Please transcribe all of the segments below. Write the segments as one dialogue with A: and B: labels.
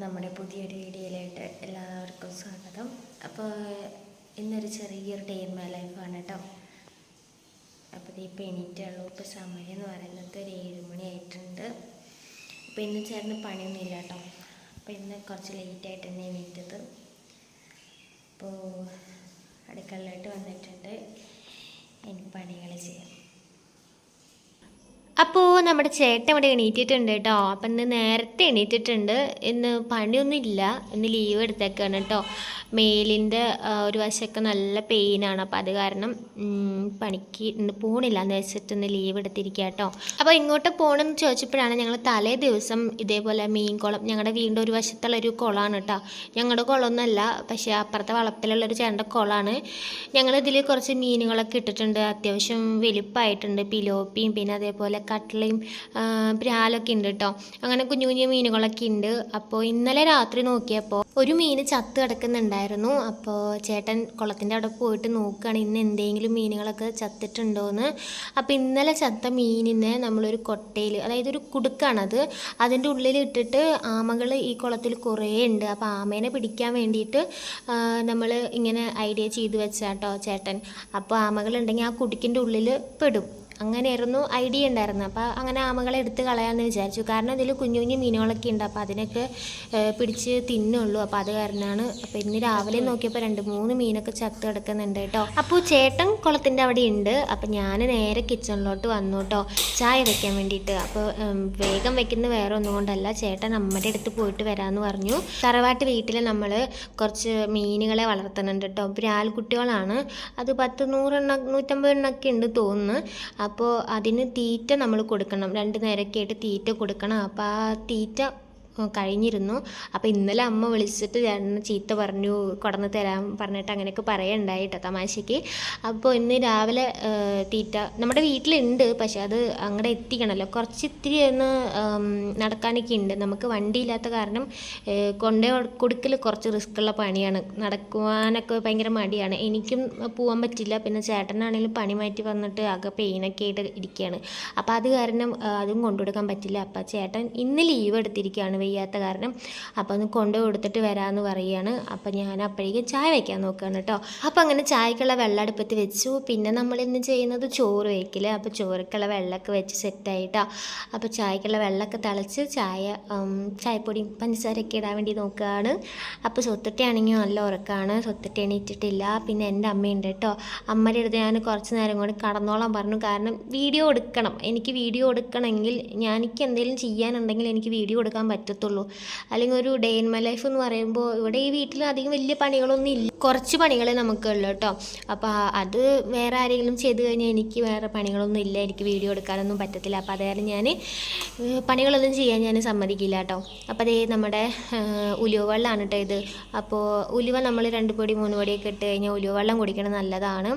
A: നമ്മുടെ പുതിയൊരു വീഡിയോയിലായിട്ട് എല്ലാവർക്കും സ്വാഗതം. അപ്പോൾ ഇന്നൊരു ചെറിയൊരു ഡേ മൈ ലൈഫാണ് കേട്ടോ അപ്പോൾ ഇപ്പോൾ എണീറ്റുള്ളൂ. ഇപ്പോൾ സമയം എന്ന് പറയുന്നത് ഒരു ഏഴ് മണി ആയിട്ടുണ്ട്. അപ്പോൾ ഇന്ന് ചേർന്ന് പണിയൊന്നുമില്ല കേട്ടോ അപ്പോൾ ഇന്ന് കുറച്ച് ലേറ്റായിട്ട് തന്നെ എണീറ്റത്. അപ്പോൾ അടുക്കളയിലോട്ട് വന്നിട്ടുണ്ട്. എനിക്ക് പണികൾ ചെയ്യാം.
B: അപ്പോൾ നമ്മുടെ ചേട്ടൻ ഇവിടെ എണീറ്റിട്ടുണ്ട് കേട്ടോ. അപ്പം ഇന്ന് നേരത്തെ എണീറ്റിട്ടുണ്ട്. ഇന്ന് പണിയൊന്നും ഇല്ല ഇന്ന് ലീവ് എടുത്തേക്കാണ് കേട്ടോ. മേലിന്റെ ഒരു വശമൊക്കെ നല്ല പെയിനാണ്. അപ്പോൾ അത് കാരണം പണിക്ക് പോണില്ല എന്ന് വെച്ചിട്ട് ലീവ് എടുത്തിരിക്കുക കേട്ടോ അപ്പോൾ ഇങ്ങോട്ട് പോകണമെന്ന് ചോദിച്ചപ്പോഴാണ് ഞങ്ങൾ തലേ ദിവസം ഇതേപോലെ മീൻ കുളം ഞങ്ങളുടെ വീടിന്റെ ഒരു വശത്തുള്ള ഒരു കുളമാണ് കേട്ടോ ഞങ്ങളുടെ കുളമൊന്നുമല്ല പക്ഷേ അപ്പുറത്തെ വളപ്പിലുള്ള ഒരു ചേട്ടന്റെ കുളമാണ് ഞങ്ങളിതിൽ കുറച്ച് മീനുകളൊക്കെ ഇട്ടിട്ടുണ്ട്. അത്യാവശ്യം വലുപ്പമായിട്ടുണ്ട് പിലോപ്പിയും പിന്നെ അതേപോലെ കട്ടളയും പ്രാലൊക്കെ ഉണ്ട് കേട്ടോ അങ്ങനെ കുഞ്ഞു കുഞ്ഞു മീനുകളൊക്കെ ഉണ്ട് അപ്പോൾ ഇന്നലെ രാത്രി നോക്കിയപ്പോൾ ഒരു മീൻ ചത്ത് കിടക്കുന്നുണ്ടായിരുന്നു. അപ്പോൾ ചേട്ടൻ കുളത്തിന്റെ അവിടെ പോയിട്ട് നോക്കുകയാണ് ഇന്ന് എന്തെങ്കിലും മീനുകളൊക്കെ ചത്തിട്ടുണ്ടോയെന്ന് അപ്പോൾ ഇന്നലെ ചത്ത മീനിനെ നമ്മളൊരു കൊട്ടയിൽ അതായത് ഒരു കുടുക്കാണത് അതിന്റെ ഉള്ളിൽ ഇട്ടിട്ട് ആമകൾ ഈ കുളത്തിൽ കുറേ ഉണ്ട്. അപ്പോൾ ആമേനെ പിടിക്കാൻ വേണ്ടിയിട്ട് നമ്മൾ ഇങ്ങനെ ഐഡിയ ചെയ്തു വെച്ചാട്ടോ ചേട്ടൻ. അപ്പോൾ ആമകളുണ്ടെങ്കിൽ ആ കുടുക്കിന്റെ ഉള്ളിൽ പെടും. അങ്ങനെയായിരുന്നു ഐഡിയ ഉണ്ടായിരുന്നത്. അപ്പോൾ അങ്ങനെ ആമകളെ എടുത്ത് കളയാമെന്ന് വിചാരിച്ചു. കാരണം ഇതിൽ കുഞ്ഞു കുഞ്ഞു മീനുകളൊക്കെ ഉണ്ട്. അപ്പോൾ അതിനൊക്കെ പിടിച്ച് തിന്നുള്ളൂ. അപ്പോൾ അത് കാരണമാണ്. അപ്പോൾ ഇന്ന് രാവിലെ നോക്കിയപ്പോൾ രണ്ട് മൂന്ന് മീനൊക്കെ ചത്ത് കിടക്കുന്നുണ്ട് കേട്ടോ. അപ്പോൾ ചേട്ടൻ കുളത്തിന്റെ അവിടെ ഉണ്ട്. അപ്പോൾ ഞാൻ നേരെ കിച്ചണിലോട്ട് വന്നു കേട്ടോ. ചായ വെക്കാൻ വേണ്ടിയിട്ട്. അപ്പോൾ വേഗം വെക്കുന്ന വേറെ ഒന്നും കൊണ്ടല്ല. ചേട്ടൻ അമ്മയുടെ അടുത്ത് പോയിട്ട് വരാമെന്ന് പറഞ്ഞു. തറവാട്ട് വീട്ടിൽ നമ്മൾ കുറച്ച് മീനുകളെ വളർത്തുന്നുണ്ട് കേട്ടോ. ബ്രാൽ കുട്ടികളാണ് അത് പത്ത് നൂറെണ്ണം നൂറ്റമ്പത് എണ്ണൊക്കെ ഉണ്ട് തോന്നുന്നു. അപ്പോൾ അതിന് തീറ്റ നമ്മൾ കൊടുക്കണം. രണ്ട് നേരമൊക്കെ ആയിട്ട് തീറ്റ കൊടുക്കണം. അപ്പോൾ ആ തീറ്റ കഴിഞ്ഞിരുന്നു. അപ്പോൾ ഇന്നലെ അമ്മ വിളിച്ചിട്ട് ചേട്ടന് ചീത്ത പറഞ്ഞു കൊടന്ന് തരാൻ പറഞ്ഞിട്ട് അങ്ങനെയൊക്കെ പറയുണ്ടായി കേട്ടോ തമാശയ്ക്ക് അപ്പോൾ ഇന്ന് രാവിലെ തീറ്റ നമ്മുടെ വീട്ടിലുണ്ട് പക്ഷെ അത് അങ്ങോട്ട് എത്തിക്കണമല്ലോ കുറച്ച് ഇത്തിരി ഒന്ന് നടക്കാനൊക്കെ ഉണ്ട് നമുക്ക് വണ്ടിയില്ലാത്ത കാരണം കൊണ്ടേ കൊടുക്കൽ കുറച്ച് റിസ്ക്കുള്ള പണിയാണ്. നടക്കുവാനൊക്കെ ഭയങ്കര മടിയാണ്. എനിക്കും പോകാൻ പറ്റില്ല. പിന്നെ ചേട്ടനാണെങ്കിലും പണി മാറ്റി വന്നിട്ട് ആകെ പെയിനൊക്കെ ആയിട്ട് ഇരിക്കുകയാണ് അപ്പോൾ അത് കാരണം അതും കൊണ്ടുകൊടുക്കാൻ പറ്റില്ല. അപ്പോൾ ചേട്ടൻ ഇന്ന് ലീവ് എടുത്തിരിക്കുകയാണ് വയ്യാത്ത കാരണം അപ്പോൾ ഒന്ന് കൊണ്ടു കൊടുത്തിട്ട് വരാമെന്ന് പറയുകയാണ്. അപ്പോൾ ഞാൻ അപ്പോഴേക്കും ചായ വയ്ക്കാൻ നോക്കുകയാണ് കേട്ടോ. അപ്പോൾ അങ്ങനെ ചായക്കുള്ള വെള്ളം അടുപ്പത്ത് വെച്ചു. പിന്നെ നമ്മൾ ഇന്ന് ചെയ്യുന്നത് ചോറ് വയ്ക്കില്ല അപ്പോൾ ചോറക്കുള്ള വെള്ളമൊക്കെ വെച്ച് സെറ്റായിട്ടോ. അപ്പോൾ ചായക്കുള്ള വെള്ളമൊക്കെ തിളച്ച് ചായ ചായപ്പൊടിയും പഞ്ചസാരയൊക്കെ ഇടാൻ വേണ്ടി നോക്കുകയാണ്. അപ്പോൾ സ്വത്തിട്ടാണെങ്കിൽ നല്ല ഉറക്കമാണ്. സ്വത്തട്ടി എണീറ്റിട്ടില്ല. പിന്നെ എന്റെ അമ്മയുണ്ട് കേട്ടോ. അമ്മയുടെ അടുത്ത് ഞാൻ കുറച്ച് നേരം കൊണ്ട് കടന്നോളാൻ പറഞ്ഞു. കാരണം വീഡിയോ എടുക്കണം. എനിക്ക് വീഡിയോ എടുക്കണമെങ്കിൽ ഞാൻ എനിക്ക് എന്തെങ്കിലും ചെയ്യാനുണ്ടെങ്കിൽ എനിക്ക് വീഡിയോ എടുക്കാൻ പറ്റത്തുള്ളൂ. അല്ലെങ്കിൽ ഒരു ഡേ ഇൻ മൈ ലൈഫ് എന്ന് പറയുമ്പോൾ ഇവിടെ ഈ വീട്ടിൽ അധികം വലിയ പണികളൊന്നും ഇല്ല. കുറച്ച് പണികളെ നമുക്കുള്ളൂ കേട്ടോ. അപ്പോൾ അത് വേറെ ആരെങ്കിലും ചെയ്ത് കഴിഞ്ഞാൽ എനിക്ക് വേറെ പണികളൊന്നും ഇല്ല. എനിക്ക് വീഡിയോ എടുക്കാനൊന്നും പറ്റത്തില്ല. അപ്പോൾ അത് കാരണം ഞാൻ പണികളൊന്നും ചെയ്യാൻ ഞാൻ സമ്മതിക്കില്ല കേട്ടോ. അപ്പോൾ അതേ നമ്മുടെ ഉലുവ വെള്ളമാണ് കേട്ടോ ഇത്. അപ്പോൾ ഉലുവ നമ്മൾ രണ്ട് പൊടി മൂന്ന് പൊടിയൊക്കെ ഇട്ട് കഴിഞ്ഞാൽ ഉലുവ വെള്ളം കുടിക്കണം നല്ലതാണ്.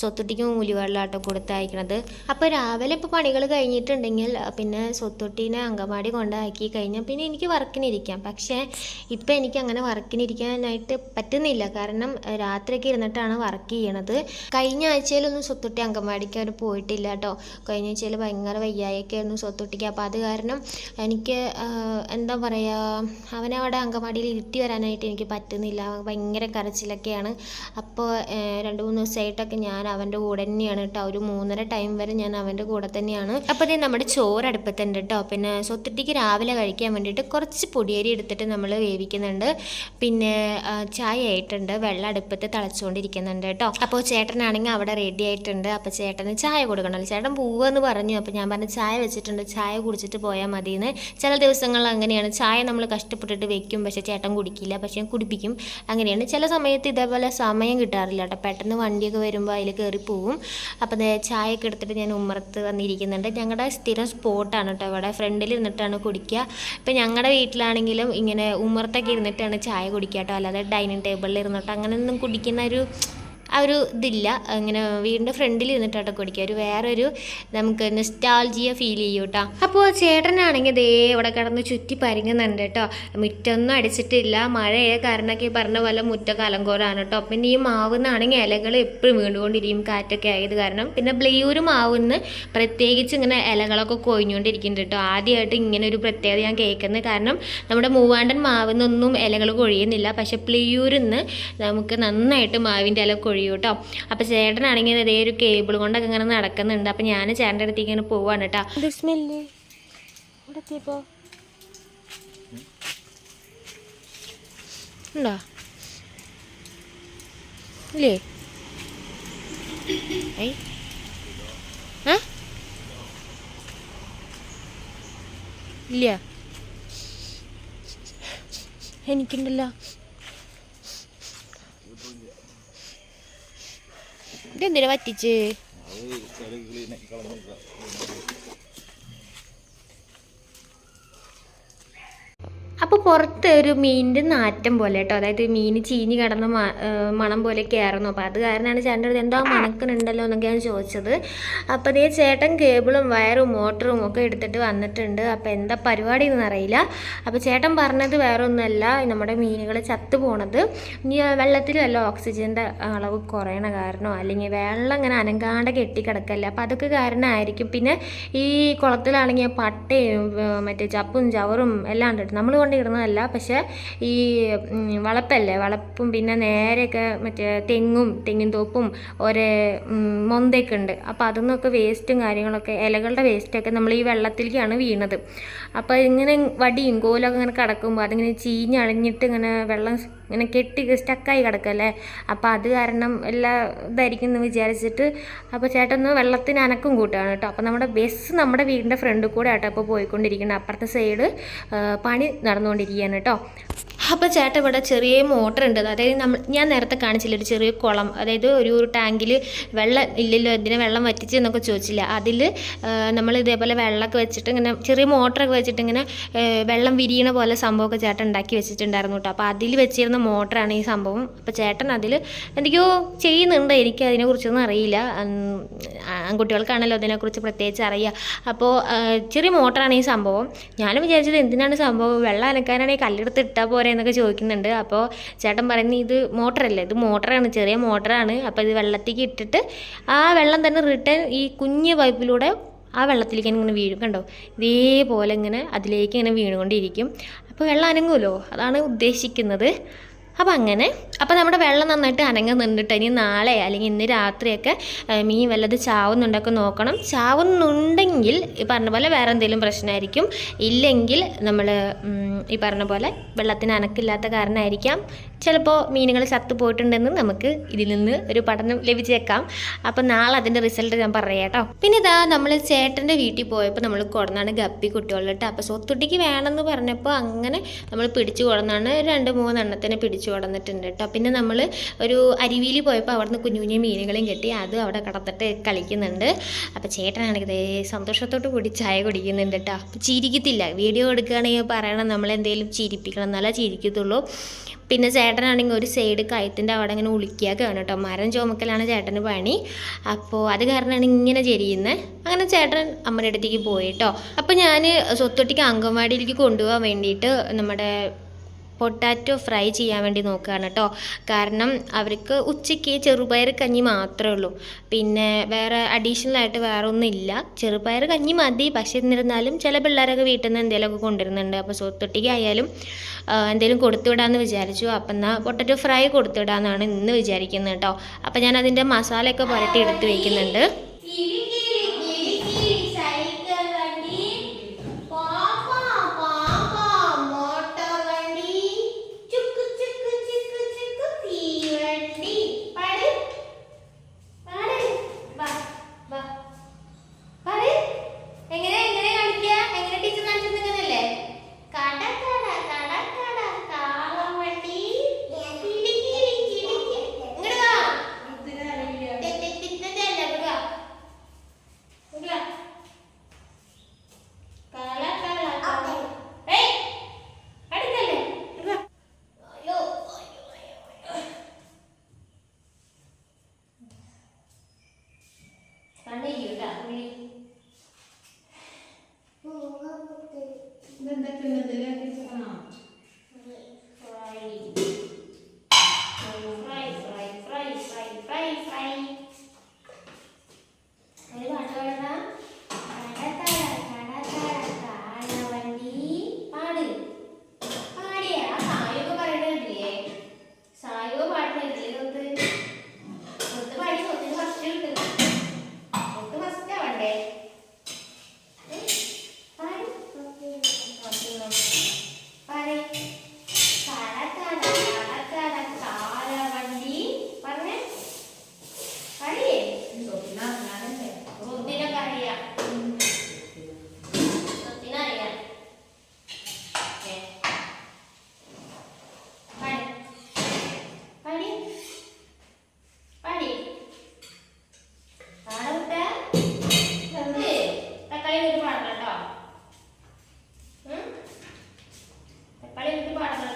B: സ്വത്തൊട്ടിക്കും ഉലുവ വെള്ളം കേട്ടോ കൊടുത്തയക്കണത്. അപ്പോൾ രാവിലെ ഇപ്പോൾ പണികൾ കഴിഞ്ഞിട്ടുണ്ടെങ്കിൽ പിന്നെ സ്വത്തൊട്ടീനെ അങ്കമാടി കൊണ്ടാക്കി കഴിഞ്ഞാൽ പിന്നെ എനിക്ക് വർക്കിനിരിക്കാം. പക്ഷേ ഇപ്പം എനിക്ക് അങ്ങനെ വർക്കിനിരിക്കാനായിട്ട് പറ്റുന്നില്ല. കാരണം രാത്രിയൊക്കെ ഇരുന്നിട്ടാണ് വർക്ക് ചെയ്യണത്. കഴിഞ്ഞ ആഴ്ചയിലൊന്നും സ്വത്തുട്ടി അങ്കമാടിക്ക് അവർ പോയിട്ടില്ല കേട്ടോ കഴിഞ്ഞ ആഴ്ചയിൽ ഭയങ്കര വയ്യായൊക്കെ ആയിരുന്നു സ്വത്തൊട്ടിക്ക്. അപ്പോൾ അത് കാരണം എനിക്ക് എന്താ പറയുക അവനെ അവിടെ അങ്കമാടിയിൽ ഇരുത്തി വരാനായിട്ട് എനിക്ക് പറ്റുന്നില്ല. ഭയങ്കര കരച്ചിലൊക്കെയാണ്. അപ്പോൾ രണ്ട് മൂന്ന് ദിവസമായിട്ടൊക്കെ ഞാൻ അവന്റെ കൂടെ തന്നെയാണ് കേട്ടോ ഒരു മൂന്നര ടൈം വരെ ഞാൻ അവന്റെ കൂടെ തന്നെയാണ്. അപ്പോൾ നമ്മുടെ ചോറ് അടുപ്പത്തുണ്ട് കേട്ടോ പിന്നെ സ്വത്തുട്ടിക്ക് രാവിലെ കഴിക്കാൻ വേണ്ടിയിട്ട് കുറച്ച് പൊടിയരി എടുത്തിട്ട് നമ്മൾ വേവിക്കുന്നുണ്ട്. പിന്നെ ചായ ആയിട്ടുണ്ട്. വെള്ളം അടുപ്പത്ത് തിളച്ചുകൊണ്ടിരിക്കുന്നുണ്ട് കേട്ടോ. അപ്പോൾ ചേട്ടനാണെങ്കിൽ അവിടെ റെഡി ആയിട്ടുണ്ട്. അപ്പോൾ ചേട്ടന് ചായ കൊടുക്കണമല്ലോ ചേട്ടൻ പോവുമെന്ന് പറഞ്ഞു. അപ്പോൾ ഞാൻ പറഞ്ഞു ചായ വെച്ചിട്ടുണ്ട്. ചായ കുടിച്ചിട്ട് പോയാൽ മതിയെന്ന്. ചില ദിവസങ്ങളിൽ അങ്ങനെയാണ്. ചായ നമ്മൾ കഷ്ടപ്പെട്ടിട്ട് വെക്കും. പക്ഷേ ചേട്ടൻ കുടിക്കില്ല. പക്ഷേ ഞാൻ കുടിപ്പിക്കും. അങ്ങനെയാണ്. ചില സമയത്ത് ഇതേപോലെ സമയം കിട്ടാറില്ല കേട്ടോ. പെട്ടെന്ന് വണ്ടിയൊക്കെ വരുമ്പോൾ അതിൽ കയറി പോവും. അപ്പോൾ ചായയൊക്കെ എടുത്തിട്ട് ഞാൻ ഉമ്മറത്ത് വന്നിരിക്കുന്നുണ്ട്. ഞങ്ങളുടെ സ്ഥിരം സ്പോട്ടാണ് കേട്ടോ. ഇവിടെ ഫ്രണ്ടിൽ നിന്നിട്ടാണ് കുടിക്കുക. ഇപ്പം ഞങ്ങളുടെ വീട്ടിലാണെങ്കിലും ഇങ്ങനെ ഉമ്മറത്തൊക്കെ ഇരുന്നിട്ടാണ് ചായ കുടിക്കുക കേട്ടോ അല്ലാതെ ഡൈനിങ് ടേബിളിൽ ഇരുന്നിട്ട്. അങ്ങനെയൊന്നും കുടിക്കുന്ന ഒരു ആ ഒരു ഇതില്ല. ഇങ്ങനെ വീടിന്റെ ഫ്രണ്ടിൽ ഇരുന്നിട്ടാട്ടോ കുടിക്കുക. ഒരു വേറൊരു നമുക്ക് നെസ്റ്റാൾജിയ ഫീൽ ചെയ്യും കേട്ടോ അപ്പോൾ ചേട്ടനാണെങ്കിൽ ദേ ഇവിടെ കിടന്ന് ചുറ്റി പരിങ്ങുന്നുണ്ട് കേട്ടോ. മുറ്റൊന്നും അടിച്ചിട്ടില്ല. മഴയെ കാരണമൊക്കെ പറഞ്ഞ പോലെ മുറ്റൊക്കെ അലങ്കോലാണ് കേട്ടോ. പിന്നെ ഈ മാവുന്നാണെങ്കിൽ ഇലകൾ എപ്പോഴും വീണ്ടുകൊണ്ടിരിക്കും കാറ്റൊക്കെ ആയത് കാരണം. പിന്നെ ബ്ലെയൂർ മാവുന്ന് പ്രത്യേകിച്ച് ഇങ്ങനെ ഇലകളൊക്കെ കൊഴിഞ്ഞുകൊണ്ടിരിക്കുന്നുണ്ട് കേട്ടോ. ആദ്യമായിട്ട് ഇങ്ങനെ ഒരു പ്രത്യേകത ഞാൻ കേൾക്കുന്നത് കാരണം നമ്മുടെ മൂവാണ്ടൻ മാവുന്നൊന്നും ഇലകൾ കൊഴിയുന്നില്ല. പക്ഷെ പ്ലിയൂരിന്ന് നമുക്ക് നന്നായിട്ട് മാവിന്റെ ഇല കൊഴിയും കേട്ടോ അപ്പോൾ ചേട്ടനാണെങ്കിൽ ഇതേ ഒരു കേബിൾ കൊണ്ടൊക്കെ ഇങ്ങനെ നടക്കുന്നുണ്ട്. അപ്പോൾ ഞാൻ ചേട്ടന്റെ അടുത്തേക്ക് ഇങ്ങനെ പോവാണ് കേട്ടോ ഇല്ല. എനിക്കുണ്ടല്ലോ. ഇതെന്തിനാ പറ്റിച്ച്? അപ്പോൾ പുറത്ത് ഒരു മീനിന്റെ നാറ്റം പോലെ കേട്ടോ. അതായത് മീൻ ചീഞ്ഞ് കിടന്ന മണം പോലെ കയറുന്നു അപ്പോൾ അത് കാരണമാണ് ചേട്ടന്റെ അടുത്ത് എന്താ മണക്കുന്നുണ്ടല്ലോ എന്നൊക്കെ ഞാൻ ചോദിച്ചത്. അപ്പോൾ അതേ ചേട്ടൻ കേബിളും വയറും മോട്ടറും ഒക്കെ എടുത്തിട്ട് വന്നിട്ടുണ്ട്. അപ്പോൾ എന്താ പരിപാടി എന്ന് അറിയില്ല. അപ്പോൾ ചേട്ടൻ പറഞ്ഞത് വേറെ ഒന്നുമല്ല നമ്മുടെ മീനുകൾ ചത്തു പോണത് ഇനി വെള്ളത്തിൽ വല്ല ഓക്സിജന്റെ അളവ് കുറയണ കാരണോ അല്ലെങ്കിൽ വെള്ളം ഇങ്ങനെ അനങ്കാണ്ട് കെട്ടിക്കിടക്കല്ലേ. അപ്പോൾ അതൊക്കെ കാരണമായിരിക്കും. പിന്നെ ഈ കുളത്തിലാണെങ്കിൽ പട്ടയും മറ്റേ ചപ്പും ചവറും എല്ലാം ഉണ്ട് നമ്മൾ കൊണ്ട് ഇടുന്നതല്ല. പക്ഷേ ഈ വളപ്പല്ലേ? വളപ്പും പിന്നെ നേരെയൊക്കെ മറ്റേ തെങ്ങും തെങ്ങിൻ തോപ്പും ഒരേ മൊന്തയൊക്കെ ഉണ്ട്. അപ്പോൾ അതിൽ വേസ്റ്റും കാര്യങ്ങളൊക്കെ ഇലകളുടെ വേസ്റ്റൊക്കെ നമ്മൾ ഈ വെള്ളത്തിലേക്കാണ് വീണത്. അപ്പോൾ ഇങ്ങനെ വടിയും കോലൊക്കെ ഇങ്ങനെ കിടക്കുമ്പോൾ അതിങ്ങനെ ചീഞ്ഞളിഞ്ഞിട്ട് ഇങ്ങനെ വെള്ളം ഇങ്ങനെ കെട്ടി സ്റ്റക്കായി കിടക്കല്ലേ? അപ്പോൾ അത് കാരണം എല്ലാ ഇതായിരിക്കും എന്ന് വിചാരിച്ചിട്ട് അപ്പോൾ ചേട്ടൻ വെള്ളത്തിന് അനക്കും കൂട്ടുകയാണ് കേട്ടോ. അപ്പോൾ നമ്മുടെ ബസ് നമ്മുടെ വീടിന്റെ ഫ്രണ്ട് കൂടെ ആട്ടോ ഇപ്പോൾ പോയിക്കൊണ്ടിരിക്കുന്നത്. അപ്പുറത്തെ സൈഡ് പണി നടന്നുകൊണ്ടിരിക്കുകയാണ് കേട്ടോ. അപ്പോൾ ചേട്ടൻ ഇവിടെ ചെറിയ മോട്ടർ ഉണ്ട് അതായത് നമ്മൾ ഞാൻ നേരത്തെ കാണിച്ചില്ല ഒരു ചെറിയ കുളം അതായത് ഒരു ടാങ്കിൽ വെള്ളം ഇല്ലല്ലോ എന്തിനാ വെള്ളം വറ്റിച്ച് എന്നൊക്കെ ചോദിച്ചില്ല. അതിൽ നമ്മൾ ഇതേപോലെ വെള്ളമൊക്കെ വെച്ചിട്ട് ഇങ്ങനെ ചെറിയ മോട്ടറൊക്കെ വെച്ചിട്ട് ഇങ്ങനെ വെള്ളം വിരിയണ പോലെ സംഭവമൊക്കെ ചേട്ടൻ ഉണ്ടാക്കി വെച്ചിട്ടുണ്ടായിരുന്നു കേട്ടോ. അപ്പോൾ അതിൽ വെച്ചിരുന്ന മോട്ടറാണ് ഈ സംഭവം. അപ്പോൾ ചേട്ടൻ അതിൽ എന്തൊക്കെയോ ചെയ്യുന്നുണ്ട്. എനിക്ക് അതിനെക്കുറിച്ചൊന്നും അറിയില്ല. ആൺകുട്ടികൾക്കാണല്ലോ അതിനെക്കുറിച്ച് പ്രത്യേകിച്ച് അറിയുക അപ്പോൾ ചെറിയ മോട്ടറാണ് ഈ സംഭവം. ഞാനും വിചാരിച്ചത് എന്തിനാണ് സംഭവം? വെള്ളം അനക്കാനാണെങ്കിൽ കല്ലെടുത്ത് ഇട്ടാൽ പോരെ എന്നൊക്കെ ചോദിക്കുന്നുണ്ട്. അപ്പോൾ ചേട്ടൻ പറയുന്നത് ഇത് മോട്ടറല്ലേ? ഇത് മോട്ടറാണ് ചെറിയ മോട്ടറാണ്. അപ്പോൾ ഇത് വെള്ളത്തേക്ക് ഇട്ടിട്ട് ആ വെള്ളം തന്നെ റിട്ടേൺ ഈ കുഞ്ഞ് പൈപ്പിലൂടെ ആ വെള്ളത്തിലേക്ക് ഇങ്ങനെ വീഴും കണ്ടോ? ഇതേപോലെ ഇങ്ങനെ അതിലേക്ക് ഇങ്ങനെ വീണുകൊണ്ടിരിക്കും. അപ്പോൾ വെള്ളം അനങ്ങുമല്ലോ അതാണ് ഉദ്ദേശിക്കുന്നത്. അപ്പോൾ അങ്ങനെ. അപ്പോൾ നമ്മുടെ വെള്ളം നന്നായിട്ട് അനങ്ങുന്നുണ്ടിട്ട് ഇനി നാളെ അല്ലെങ്കിൽ ഇന്ന് രാത്രിയൊക്കെ മീൻ വല്ലത് ചാവുന്നുണ്ടൊക്കെ നോക്കണം. ചാവുന്നുണ്ടെങ്കിൽ ഈ പറഞ്ഞ പോലെ വേറെ എന്തെങ്കിലും പ്രശ്നമായിരിക്കും. ഇല്ലെങ്കിൽ നമ്മൾ ഈ പറഞ്ഞ പോലെ വെള്ളത്തിന് അനക്കില്ലാത്ത കാരണമായിരിക്കാം. ചിലപ്പോൾ മീനുകൾ ചത്തു പോയിട്ടുണ്ടെന്ന് നമുക്ക് ഇതിൽ നിന്ന് ഒരു പഠനം ലഭിച്ചേക്കാം. അപ്പം നാളെ അതിന്റെ റിസൾട്ട് ഞാൻ പറയാം കേട്ടോ. പിന്നെ ഇതാ നമ്മൾ ചേട്ടന്റെ വീട്ടിൽ പോയപ്പോൾ നമ്മൾ കൊടുന്നാണ് ഗപ്പി കുട്ടികളിട്ട് അപ്പോൾ സ്വത്തുട്ടിക്ക് വേണമെന്ന് പറഞ്ഞപ്പോൾ അങ്ങനെ നമ്മൾ പിടിച്ചു കൊടുന്നാണ് രണ്ട് മൂന്നെണ്ണത്തിനെ പിടിച്ചു കൊടുന്നിട്ടുണ്ട് കേട്ടോ. പിന്നെ നമ്മൾ ഒരു അരുവിയിൽ പോയപ്പോൾ അവിടുന്ന് കുഞ്ഞു കുഞ്ഞു മീനുകളെയും കെട്ടി അത് അവിടെ കടത്തിട്ട് കളിക്കുന്നുണ്ട്. അപ്പോൾ ചേട്ടനാണെങ്കിൽ ദേ സന്തോഷത്തോട്ട് കൂടി ചായ കുടിക്കുന്നുണ്ട് കേട്ടോ. ചിരിക്കത്തില്ല. വീഡിയോ എടുക്കുകയാണെങ്കിൽ പറയണം നമ്മളെന്തെങ്കിലും ചിരിപ്പിക്കണം. എന്നാലേ ചിരിക്കത്തുള്ളൂ. പിന്നെ ചേട്ടനാണെങ്കിൽ ഒരു സൈഡ് കയത്തിന്റെ അവിടെ ഇങ്ങനെ ഉളിക്കുകയാണ് കേട്ടോ. മരം ചുമക്കലാണ് ചേട്ടന് പണി. അപ്പോൾ അത് കാരണമാണ് ഇങ്ങനെ ചെരിയുന്നത് അങ്ങനെ ചേട്ടൻ അമ്മയുടെ അടുത്തേക്ക് പോയിട്ടോ അപ്പോൾ ഞാൻ സ്വത്തൊട്ടിക്ക് അങ്കൻവാടിയിലേക്ക് കൊണ്ടുപോകാൻ വേണ്ടിയിട്ട് നമ്മുടെ പൊട്ടാറ്റോ ഫ്രൈ ചെയ്യാൻ വേണ്ടി നോക്കുകയാണ് കേട്ടോ. കാരണം അവർക്ക് ഉച്ചയ്ക്ക് ചെറുപയർ കഞ്ഞി മാത്രമേ ഉള്ളൂ. പിന്നെ വേറെ അഡീഷണൽ ആയിട്ട് വേറെ ഒന്നും ഇല്ല ചെറുപയർ കഞ്ഞി മതി. പക്ഷേ എന്നിരുന്നാലും ചില പിള്ളേരൊക്കെ വീട്ടിൽ നിന്ന് എന്തെങ്കിലുമൊക്കെ കൊണ്ടുവരുന്നുണ്ട്. അപ്പോൾ സ്വത്തൊട്ടിക്കായാലും എന്തെങ്കിലും കൊടുത്തുവിടാമെന്ന് വിചാരിച്ചു. അപ്പം എന്നാൽ പൊട്ടറ്റോ ഫ്രൈ കൊടുത്തുവിടാമെന്നാണ് ഇന്ന് വിചാരിക്കുന്നത് കേട്ടോ. അപ്പം ഞാൻ അതിന്റെ മസാലയൊക്കെ പുരട്ടി എടുത്ത് വയ്ക്കുന്നുണ്ട്
A: തക്കാളി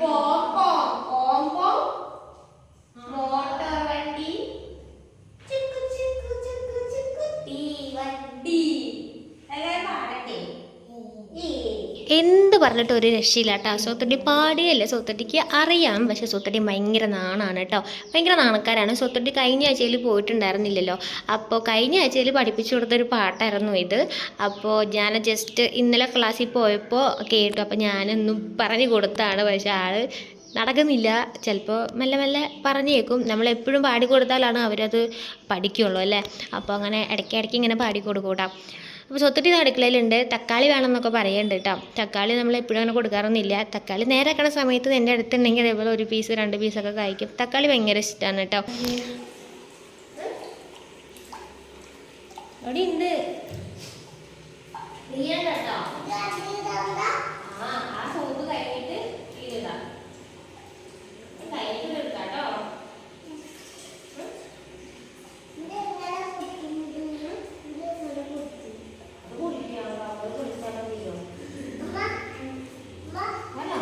B: 1번 പറഞ്ഞിട്ട് ഒരു രക്ഷയില്ല കേട്ടോ. സ്വത്തട്ടി പാടിയല്ലേ? സ്വത്തട്ടിക്ക് അറിയാം. പക്ഷെ സ്വത്തട്ടി ഭയങ്കര നാണാണ് കേട്ടോ. ഭയങ്കര നാണക്കാരാണ്. സ്വത്തട്ടി കഴിഞ്ഞ ആഴ്ചയിൽ പോയിട്ടുണ്ടായിരുന്നില്ലല്ലോ. അപ്പോൾ കഴിഞ്ഞ ആഴ്ചയിൽ പഠിപ്പിച്ചു കൊടുത്തൊരു പാട്ടായിരുന്നു ഇത്. അപ്പോൾ ഞാൻ ജസ്റ്റ് ഇന്നലെ ക്ലാസ്സിൽ പോയപ്പോൾ കേട്ടു. അപ്പോൾ ഞാനൊന്നും പറഞ്ഞു കൊടുത്താണ്. പക്ഷെ ആൾ നടക്കുന്നില്ല. ചിലപ്പോൾ മെല്ലെ മെല്ലെ പറഞ്ഞേക്കും. നമ്മൾ എപ്പോഴും പാടി കൊടുത്താലാണ് അവരത് പഠിക്കുള്ളൂ അല്ലേ? അപ്പോൾ അങ്ങനെ ഇടയ്ക്ക് ഇടയ്ക്ക് ഇങ്ങനെ പാടി കൊടുക്കും കേട്ടോ. അപ്പോൾ സ്വത്തിട്ട് അടുക്കളയിലുണ്ട്. തക്കാളി വേണമെന്നൊക്കെ പറയുന്നുണ്ട് കേട്ടോ തക്കാളി നമ്മൾ എപ്പോഴും അങ്ങനെ കൊടുക്കാറൊന്നുമില്ല. തക്കാളി നേരാക്കണ സമയത്ത് എന്റെ അടുത്തുണ്ടെങ്കിൽ അതേപോലെ ഒരു പീസ് രണ്ട് പീസൊക്കെ കഴിക്കും തക്കാളി ഭയങ്കര ഇഷ്ടമാണ് കേട്ടോ
A: കഴിഞ്ഞിട്ട് കഴിഞ്ഞിട്ട് കേട്ടോ അത് കുടിക്കാം അത് കുടിച്ചാൽ മതിയോ അല്ല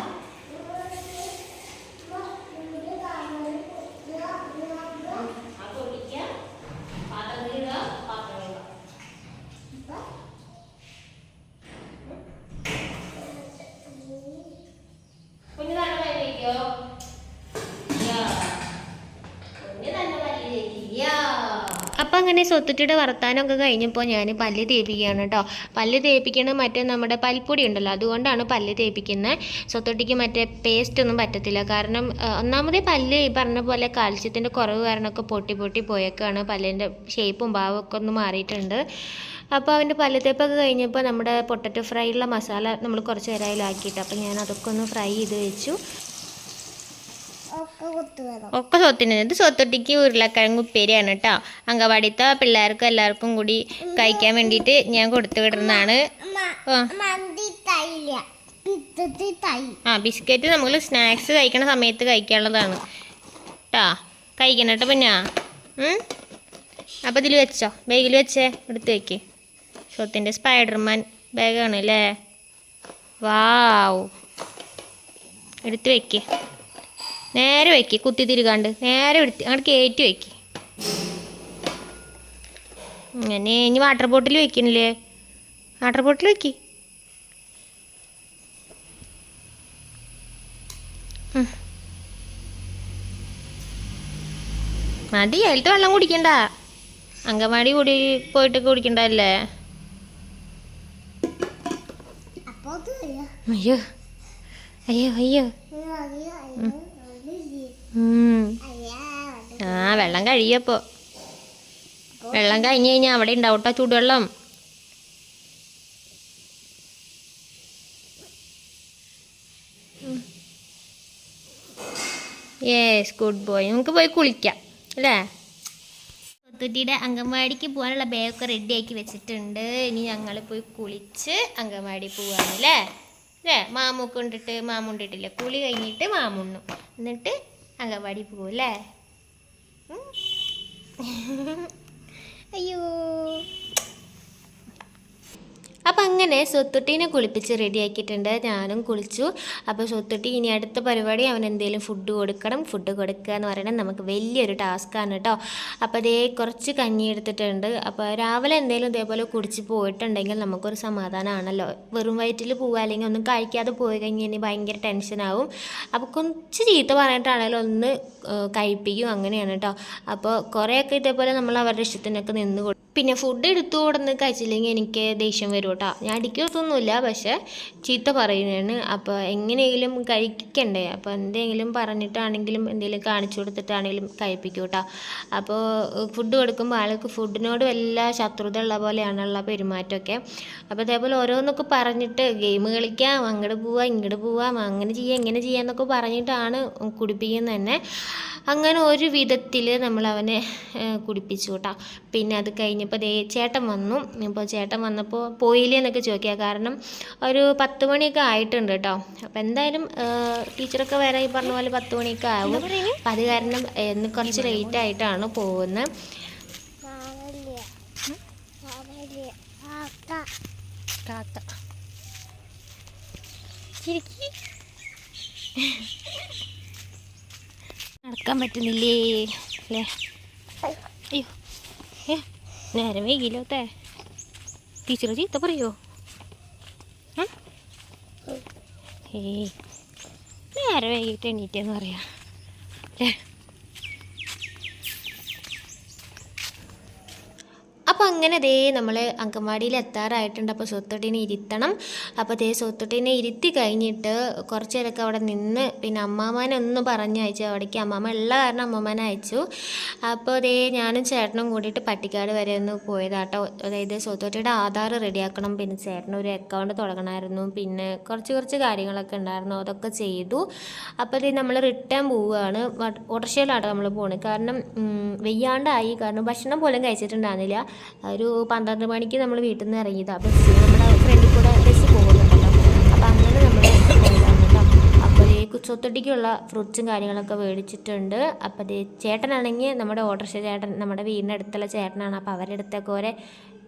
A: ആ കുടിക്കാം പാത്രത്തിൽ ഇടുക പാത്രം ഇടുക കുഞ്ഞു തന്നെ പല്ലിക്കോ കുഞ്ഞു തന്നെ പല്ലിലേക്കില്ല
B: അപ്പം അങ്ങനെ സ്വത്തുറ്റിയുടെ വർത്താനമൊക്കെ കഴിഞ്ഞപ്പോൾ ഞാൻ പല്ല് തേപ്പിക്കുകയാണ് കേട്ടോ. പല്ല് തേപ്പിക്കണ മറ്റേ നമ്മുടെ പൽപ്പൊടി ഉണ്ടല്ലോ അതുകൊണ്ടാണ് പല്ല് തേപ്പിക്കുന്നത്. സ്വത്തൊട്ടിക്ക് മറ്റേ പേസ്റ്റ് ഒന്നും പറ്റത്തില്ല. കാരണം ഒന്നാമതേ പല്ല് ഈ പറഞ്ഞ പോലെ കാൽസ്യത്തിന്റെ കുറവ് കാരണമൊക്കെ പൊട്ടി പൊട്ടി പോയേക്കാണ്. പല്ലിന്റെ ഷേപ്പും ഭാവമൊക്കെ ഒന്ന് മാറിയിട്ടുണ്ട്. അപ്പോൾ അവന്റെ പല്ല് തേപ്പൊക്കെ കഴിഞ്ഞപ്പോൾ നമ്മുടെ പൊട്ടറ്റോ ഫ്രൈയുള്ള മസാല നമ്മൾ കുറച്ച് നേരമായാലും ആക്കിയിട്ട്. അപ്പോൾ ഞാൻ അതൊക്കെ ഒന്ന് ഫ്രൈ ചെയ്ത് വെച്ചു.
C: ഒക്കെ
B: സ്വത്തിന് ഇത് സ്വത്തൊട്ടിക്ക് ഉരുളക്കിഴങ്ങ് ഉപ്പേരിയാണ് കേട്ടോ അങ്കവാടിത്തെ പിള്ളേർക്കും എല്ലാവർക്കും കൂടി കഴിക്കാൻ വേണ്ടിയിട്ട് ഞാൻ കൊടുത്തു വിടുന്നതാണ്. ആ. ബിസ്ക്കറ്റ് നമ്മൾ സ്നാക്സ് കഴിക്കണ സമയത്ത് കഴിക്കാനുള്ളതാണ്. കേട്ടോ കഴിക്കണം കേട്ടോ പിന്നെ. അപ്പോൾ ഇതിൽ വെച്ചോ. ബാഗിൽ വെച്ചേ. എടുത്ത് വെക്ക്. സ്വത്തിന്റെ സ്പൈഡർമാൻ ബാഗാണ് അല്ലേ വാവ്. എടുത്ത് വെക്ക്. നേരെ വെക്കി കുത്തി തിരുകാണ്ട്. നേരെ എടുത്ത് അങ്ങോട്ട് കയറ്റി വെക്കി. അങ്ങനെ ഇനി വാട്ടർ ബോട്ടിൽ വെക്കണില്ലേ? Water bottle വെക്കി. മതി അതിലത്തെ വെള്ളം കുടിക്കണ്ട. അങ്കമാടി കൂടി പോയിട്ട് കുടിക്കണ്ടല്ലേ. അയ്യോ. അയ്യോ? അയ്യോ, ആ വെള്ളം കഴിയപ്പോ. വെള്ളം കഴിഞ്ഞ് കഴിഞ്ഞാൽ അവിടെ ഉണ്ടാവട്ടോ ചൂടുവെള്ളം? യെസ് ഗുഡ് ബോയ് നമുക്ക് പോയി കുളിക്കാം അല്ലേ? മുത്തുട്ടിയുടെ അംഗൻവാടിക്ക് പോകാനുള്ള ബാഗൊക്കെ റെഡി ആക്കി വെച്ചിട്ടുണ്ട്. ഇനി ഞങ്ങൾ പോയി കുളിച്ച് അംഗൻവാടി പോവാണ് അല്ലേ? അല്ലേ? മാമു കൊണ്ടിട്ട് മാമുണ്ടിട്ടില്ലേ? കുളി കഴിഞ്ഞിട്ട് മാമുണ്ണും. എന്നിട്ട് അംഗൻവാടി വടി അല്ലേ അയ്യോ അപ്പം അങ്ങനെ സ്വത്തുട്ടീനെ കുളിപ്പിച്ച് റെഡിയാക്കിയിട്ടുണ്ട്. ഞാനും കുളിച്ചു. അപ്പോൾ സ്വത്തുട്ടി ഇനി അടുത്ത പരിപാടി അവൻ എന്തെങ്കിലും ഫുഡ് കൊടുക്കണം. ഫുഡ് കൊടുക്കുക എന്ന് പറയുന്നത് നമുക്ക് വലിയൊരു ടാസ്ക്കാണ് കേട്ടോ അപ്പോൾ അതേ കുറച്ച് കഞ്ഞി എടുത്തിട്ടുണ്ട്. അപ്പോൾ രാവിലെ എന്തെങ്കിലും ഇതേപോലെ കുടിച്ച് പോയിട്ടുണ്ടെങ്കിൽ നമുക്കൊരു സമാധാനമാണല്ലോ വെറും വയറ്റിൽ പോവുക അല്ലെങ്കിൽ ഒന്നും കഴിക്കാതെ പോയി കഴിഞ്ഞാൽ ഇനി ഭയങ്കര ടെൻഷനാവും അപ്പോൾ കുറച്ച് ചീത്ത പറഞ്ഞിട്ടാണെങ്കിലും ഒന്ന് കഴിപ്പിക്കും. അങ്ങനെയാണ് കേട്ടോ അപ്പോൾ കുറേയൊക്കെ ഇതേപോലെ നമ്മൾ അവരുടെ ഇഷ്ടത്തിനൊക്കെ നിന്ന് കൊടുക്കും. പിന്നെ ഫുഡ് എടുത്തു കൊടുന്ന് കഴിച്ചില്ലെങ്കിൽ എനിക്ക് ദേഷ്യം വരും കേട്ടോ. ഞാൻ അടിക്കത്തൊന്നുമില്ല പക്ഷേ ചീത്ത പറയുന്നതാണ്. അപ്പോൾ എങ്ങനെയെങ്കിലും കഴിക്കണ്ടേ? അപ്പോൾ എന്തെങ്കിലും പറഞ്ഞിട്ടാണെങ്കിലും എന്തെങ്കിലും കാണിച്ചു കൊടുത്തിട്ടാണെങ്കിലും കഴിപ്പിക്കും കേട്ടോ. അപ്പോൾ ഫുഡ് കൊടുക്കുമ്പോൾ ആൾക്ക് ഫുഡിനോട് വല്ല ശത്രുത ഉള്ള പോലെയാണുള്ള പെരുമാറ്റമൊക്കെ. അപ്പോൾ അതേപോലെ ഓരോന്നൊക്കെ പറഞ്ഞിട്ട് ഗെയിം കളിക്കാം അങ്ങോട്ട് പോവാം ഇങ്ങോട്ട് പോവാം അങ്ങനെ ചെയ്യാം ഇങ്ങനെ ചെയ്യാം എന്നൊക്കെ പറഞ്ഞിട്ടാണ് കുടിപ്പിക്കുന്നത് തന്നെ. അങ്ങനെ ഒരു വിധത്തിൽ നമ്മൾ അവനെ കുടിപ്പിച്ചു കേട്ടോ. പിന്നെ അത് കഴിഞ്ഞപ്പോൾ ദേ ചേട്ടൻ വന്നു. ഇപ്പോൾ ചേട്ടൻ വന്നപ്പോൾ പോയില്ലേ എന്നൊക്കെ ചോദിക്കുക. കാരണം ഒരു പത്ത് മണിയൊക്കെ ആയിട്ടുണ്ട് കേട്ടോ. അപ്പോൾ എന്തായാലും ടീച്ചറൊക്കെ വരാൻ ഈ പറഞ്ഞ പോലെ പത്ത് മണിയൊക്കെ ആവും. അപ്പം അത് കാരണം ഇന്ന് കുറച്ച് ലേറ്റ് ആയിട്ടാണ് പോകുന്നത്?
C: കാക്ക.
B: നടക്കാൻ പറ്റുന്നില്ലേ? അല്ലേ? അയ്യോ. നേരം വൈകില്ലോത്തെ പറയോ ഉം? ഏയ് നേരം വൈകിട്ട് എണീറ്റെന്ന് പറയാ അല്ലേ അപ്പോൾ അങ്ങനെ ദേ നമ്മൾ അങ്കമാടിയിൽ എത്താറായിട്ടുണ്ട്. അപ്പോൾ സ്വത്തൊട്ടിനെ ഇരുത്തണം. അപ്പോൾ ദേ സ്വത്തൊട്ടിനെ ഇരുത്തി കഴിഞ്ഞിട്ട് കുറച്ച് നേരമൊക്കെ അവിടെ നിന്ന് പിന്നെ അമ്മാമാനെ ഒന്ന് പറഞ്ഞു അയച്ചു. അവിടേക്ക് അമ്മാമ ഉള്ള കാരണം അമ്മമാനെ അയച്ചു. അപ്പോൾ ദേ ഞാനും ചേട്ടനും കൂടിയിട്ട് പട്ടിക്കാട് വരെ ഒന്ന് പോയതാട്ടോ. അതായത് സ്വത്തൊട്ടിയുടെ ആധാർ റെഡിയാക്കണം. പിന്നെ ചേട്ടന് ഒരു അക്കൗണ്ട് തുടങ്ങണമായിരുന്നു. പിന്നെ കുറച്ച് കുറച്ച് കാര്യങ്ങളൊക്കെ ഉണ്ടായിരുന്നു. അതൊക്കെ ചെയ്തു. അപ്പോൾ ദേ നമ്മൾ റിട്ടേൺ പോവുകയാണ്. ഓട്ടോറിക്ഷയിലാണ് നമ്മൾ പോകുന്നത് കാരണം വെയ്യാണ്ടായി. കാരണം ഭക്ഷണം പോലും കഴിച്ചിട്ടുണ്ടായിരുന്നില്ല. ഒരു പന്ത്രണ്ട് മണിക്ക് നമ്മൾ വീട്ടിൽ നിന്ന് ഇറങ്ങിയത്. ആ ബസ് നമ്മുടെ ഫ്രണ്ടിൽ കൂടെ ബസ് പോകുന്നുണ്ടല്ലോ. അപ്പോൾ അങ്ങനെ നമ്മൾ കേട്ടോ ഈ കുച്ചൊത്തടിക്കുള്ള ഫ്രൂട്ട്സും കാര്യങ്ങളൊക്കെ മേടിച്ചിട്ടുണ്ട്. അപ്പോൾ ദേ ചേട്ടനാണെങ്കിൽ നമ്മുടെ ഓട്ടോറിക്ഷ ചേട്ടൻ നമ്മുടെ വീടിന്റെ അടുത്തുള്ള ചേട്ടനാണ്. അപ്പോൾ അവരുടെ അടുത്തൊക്കെ ഓരോ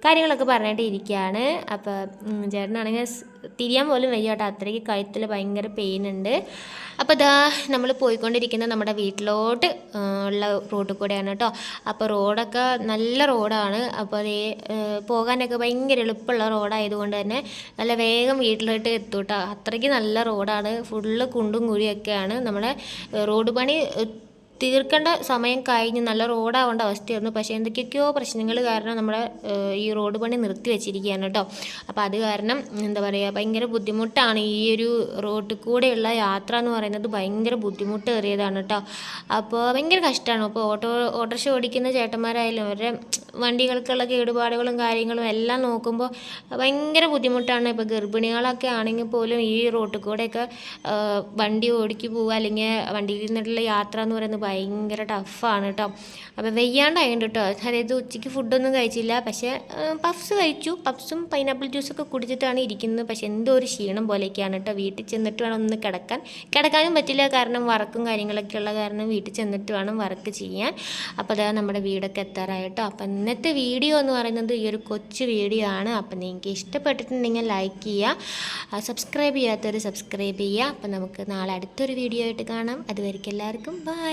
B: കാര്യങ്ങളൊക്കെ പറഞ്ഞിട്ട് ഇരിക്കുകയാണ് അപ്പോൾ ഉം, ചേട്ടനാണെങ്കിൽ തിരിയാൻ പോലും വയ്യ കേട്ടോ അത്രയ്ക്ക് കഴുത്തിൽ ഭയങ്കര പെയിൻ ഉണ്ട്. അപ്പോൾ ഇതാ നമ്മൾ പോയിക്കൊണ്ടിരിക്കുന്ന നമ്മുടെ വീട്ടിലോട്ട് ഉള്ള റോഡിൽ കൂടെയാണ് കേട്ടോ അപ്പോൾ റോഡൊക്കെ നല്ല റോഡാണ്. അപ്പോൾ അതേ പോകാനൊക്കെ ഭയങ്കര എളുപ്പമുള്ള റോഡായതുകൊണ്ട് തന്നെ നല്ല വേഗം വീട്ടിലോട്ട് എത്തും കേട്ടോ അത്രയ്ക്ക് നല്ല റോഡാണ്. ഫുള്ള് കുണ്ടും കുഴിയൊക്കെയാണ്. നമ്മുടെ റോഡ് പണി തീർക്കേണ്ട സമയം കഴിഞ്ഞ് നല്ല റോഡാവേണ്ട അവസ്ഥയായിരുന്നു. പക്ഷേ എന്തൊക്കെയൊക്കെയോ പ്രശ്നങ്ങൾ കാരണം നമ്മുടെ ഈ റോഡ് പണി നിർത്തി വെച്ചിരിക്കുകയാണ് കേട്ടോ. അപ്പോൾ അത് കാരണം എന്താ പറയുക ഭയങ്കര ബുദ്ധിമുട്ടാണ് ഈ ഒരു റോഡിൽ കൂടെയുള്ള യാത്ര എന്ന് പറയുന്നത് ഭയങ്കര ബുദ്ധിമുട്ടേറിയതാണ് കേട്ടോ. അപ്പോൾ ഭയങ്കര കഷ്ടമാണ്. അപ്പോൾ ഓട്ടോ ഓട്ടോറിക്ഷ ഓടിക്കുന്ന ചേട്ടന്മാരായാലും അവരുടെ വണ്ടികൾക്കുള്ള കേടുപാടുകളും കാര്യങ്ങളും എല്ലാം നോക്കുമ്പോൾ ഭയങ്കര ബുദ്ധിമുട്ടാണ്. ഇപ്പോൾ ഗർഭിണികളൊക്കെ ആണെങ്കിൽ പോലും ഈ റോട്ടിൽ കൂടെയൊക്കെ വണ്ടി ഓടിക്ക് പോവുക അല്ലെങ്കിൽ വണ്ടിയിൽ നിന്നിട്ടുള്ള യാത്ര എന്ന് പറയുന്നത് ഭയങ്കര ടഫാണ് കേട്ടോ അപ്പോൾ വെയ്യാണ്ടായുണ്ട് കേട്ടോ അതായത് ഉച്ചയ്ക്ക് ഫുഡൊന്നും കഴിച്ചില്ല. പക്ഷേ പഫ്സ് കഴിച്ചു. പഫ്സും പൈനാപ്പിൾ ജ്യൂസൊക്കെ കുടിച്ചിട്ടാണ് ഇരിക്കുന്നത്. പക്ഷേ എന്തോ ഒരു ക്ഷീണം പോലെയൊക്കെയാണ് കേട്ടോ വീട്ടിൽ ചെന്നിട്ട് വേണം ഒന്ന് കിടക്കാൻ. കിടക്കാനും പറ്റില്ല. കാരണം വർക്കും കാര്യങ്ങളൊക്കെ ഉള്ള കാരണം വീട്ടിൽ ചെന്നിട്ട് വേണം വർക്ക് ചെയ്യാൻ. അപ്പോൾ അതാ നമ്മുടെ വീടൊക്കെ എത്താറായി കേട്ടോ അപ്പം ഇന്നത്തെ വീഡിയോ എന്ന് പറയുന്നത് ഈ ഒരു കൊച്ചു വീഡിയോ ആണ്. അപ്പം നിങ്ങൾക്ക് ഇഷ്ടപ്പെട്ടിട്ടുണ്ടെങ്കിൽ ലൈക്ക് ചെയ്യുക. സബ്സ്ക്രൈബ് ചെയ്യാത്തവർ സബ്സ്ക്രൈബ് ചെയ്യുക. അപ്പോൾ നമുക്ക് നാളെ അടുത്തൊരു വീഡിയോ ആയിട്ട് കാണാം. അതുവരേക്കും എല്ലാവർക്കും ബൈ